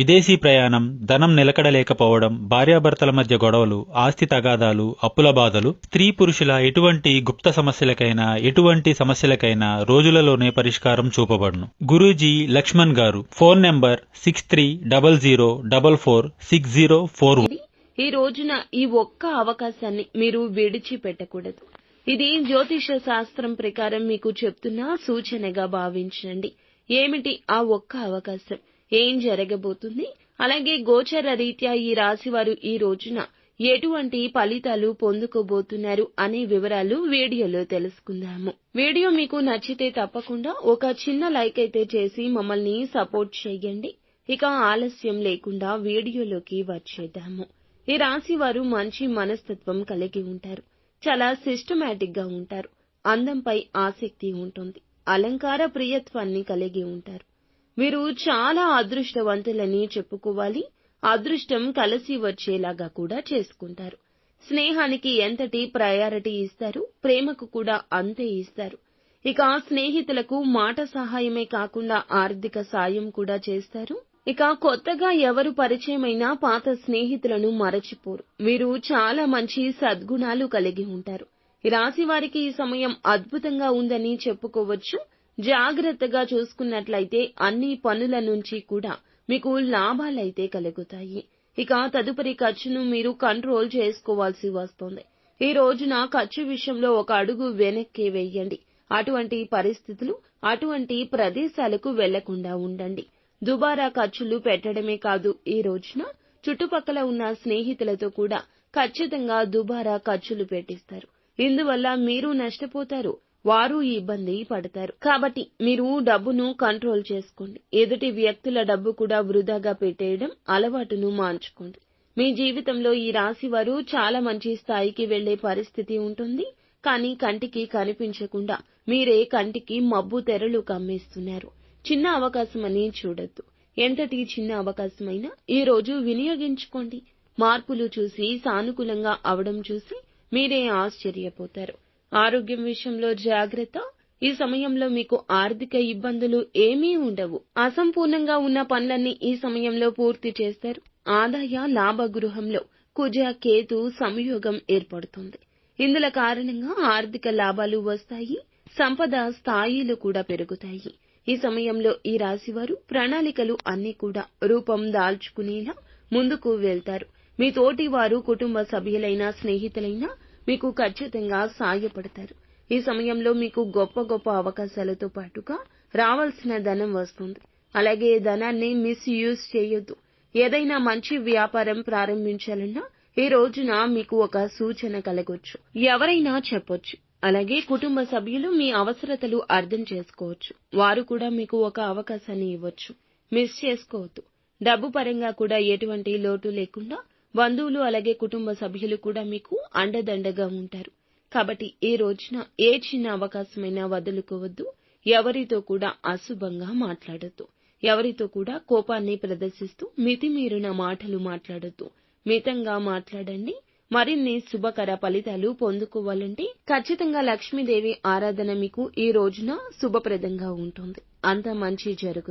విదేశీ ప్రయాణం ధనం నిలకడలేకపోవడం భార్యాభర్తల మధ్య గొడవలు ఆస్తి తగాదాలు అప్పుల బాధలు స్త్రీ పురుషుల ఎటువంటి గుప్త సమస్యలకైనా ఎటువంటి సమస్యలకైనా రోజులలోనే పరిష్కారం చూపబడును. Guruji Lakshman garu phone number six three double zero double four six zero four ఈ రోజున ఈ ఒక్క అవకాశాన్ని మీరు విడిచిపెట్టకూడదు. ఇది జ్యోతిష శాస్త్రం ప్రకారం మీకు చెప్తున్న సూచనగా భావించండి. ఏమిటి ఆ ఒక్క అవకాశం? ఏం జరగబోతుంది? అలాగే గోచర రీత్యా ఈ రాశివారు ఈ రోజున ఎటువంటి ఫలితాలు పొందుకోబోతున్నారు అనే వివరాలు వీడియోలో తెలుసుకుందాము. వీడియో మీకు నచ్చితే తప్పకుండా ఒక చిన్న లైక్ అయితే చేసి మమ్మల్ని సపోర్ట్ చేయండి. ఇక ఆలస్యం లేకుండా వీడియోలోకి వచ్చేద్దాము. ఈ రాశి వారు మంచి మనస్తత్వం కలిగి ఉంటారు. చాలా సిస్టమేటిక్గా ఉంటారు. అందంపై ఆసక్తి ఉంటుంది. అలంకార ప్రియత్వాన్ని కలిగి ఉంటారు. మీరు చాలా అదృష్టవంతులని చెప్పుకోవాలి. అదృష్టం కలిసి వచ్చేలాగా కూడా చేసుకుంటారు. స్నేహానికి ఎంతటి ప్రయారిటీ ఇస్తారు ప్రేమకు కూడా అంతే ఇస్తారు. ఇక స్నేహితులకు మాట సహాయమే కాకుండా ఆర్థిక సాయం కూడా చేస్తారు. ఇక కొత్తగా ఎవరు పరిచయమైనా పాత స్నేహితులను మరచిపోరు. మీరు చాలా మంచి సద్గుణాలు కలిగి ఉంటారు. రాశివారికి రాశి వారికి ఈ సమయం అద్భుతంగా ఉందని చెప్పుకోవచ్చు. జాగ్రత్తగా చూసుకున్నట్లయితే అన్ని పనుల నుంచి కూడా మీకు లాభాలైతే కలుగుతాయి. ఇక తదుపరి ఖర్చును మీరు కంట్రోల్ చేసుకోవాల్సి వస్తుంది. ఈ రోజున ఖర్చు విషయంలో ఒక అడుగు వెనక్కి వేయండి. అటువంటి పరిస్థితులు అటువంటి ప్రదేశాలకు వెళ్ళకుండా ఉండండి. దుబారా ఖర్చులు పెట్టడమే కాదు ఈ రోజున చుట్టుపక్కల ఉన్న స్నేహితులతో కూడా ఖచ్చితంగా దుబారా ఖర్చులు పెట్టిస్తారు. ఇందువల్ల మీరు నష్టపోతారు. వారు ఇబ్బంది పడతారు. కాబట్టి మీరు డబ్బును కంట్రోల్ చేసుకోండి. ఎదుటి వ్యక్తుల డబ్బు కూడా వృధాగా పెట్టేయడం అలవాటును మార్చుకోండి. మీ జీవితంలో ఈ రాశి వారు చాలా మంచి స్థాయికి వెళ్ళే పరిస్థితి ఉంటుంది కానీ కంటికి కనిపించకుండా మీరే కంటికి మబ్బు తెరలు కమ్మేస్తున్నారు. చిన్న అవకాశమని చూడొద్దు. ఎంతటి చిన్న అవకాశమైనా ఈ రోజు వినియోగించుకోండి. మార్పులు చూసి సానుకూలంగా అవడం చూసి మీరే ఆశ్చర్యపోతారు. ఆరోగ్యం విషయంలో జాగ్రత్త. ఈ సమయంలో మీకు ఆర్థిక ఇబ్బందులు ఏమీ ఉండవు. అసంపూర్ణంగా ఉన్న పనులన్నీ ఈ సమయంలో పూర్తి చేస్తారు. ఆదాయ లాభ గృహంలో కుజ కేతు సంయోగం ఏర్పడుతుంది. ఇందుల కారణంగా ఆర్థిక లాభాలు వస్తాయి సంపద స్థాయిలు కూడా పెరుగుతాయి. ఈ సమయంలో ఈ రాశివారు ప్రణాళికలు అన్ని కూడా రూపం దాల్చుకునేలా ముందుకు వెళ్తారు. మీ తోటి వారు కుటుంబ సభ్యులైన స్నేహితులైనా మీకు ఖచ్చితంగా సాయపడతారు. ఈ సమయంలో మీకు గొప్ప గొప్ప అవకాశాలతో పాటుగా రావాల్సిన ధనం వస్తుంది. అలాగే ధనాన్ని మిస్యూజ్ చేయొద్దు. ఏదైనా మంచి వ్యాపారం ప్రారంభించాలన్నా ఈ రోజున మీకు ఒక సూచన కలగొచ్చు. ఎవరైనా చెప్పొచ్చు. అలాగే కుటుంబ సభ్యులు మీ అవసరతలు అర్థం చేసుకోవచ్చు. వారు కూడా మీకు ఒక అవకాశాన్ని ఇవ్వచ్చు. మిస్ చేసుకోవద్దు. డబ్బు పరంగా కూడా ఎటువంటి లోటు లేకుండా బంధువులు అలాగే కుటుంబ సభ్యులు కూడా మీకు అండదండగా ఉంటారు. కాబట్టి ఈ రోజున ఏ చిన్న అవకాశమైనా వదులుకోవద్దు. ఎవరితో కూడా అశుభంగా మాట్లాడద్దు. ఎవరితో కూడా కోపాన్ని ప్రదర్శిస్తూ మితిమీరిన మాటలు మాట్లాడొద్దు. మితంగా మాట్లాడండి. మరిన్ని శుభకర ఫలితాలు పొందుకోవాలంటే ఖచ్చితంగా లక్ష్మీదేవి ఆరాధన మీకు ఈ రోజున శుభప్రదంగా ఉంటుంది. అంత మంచి జరుగుతుంది.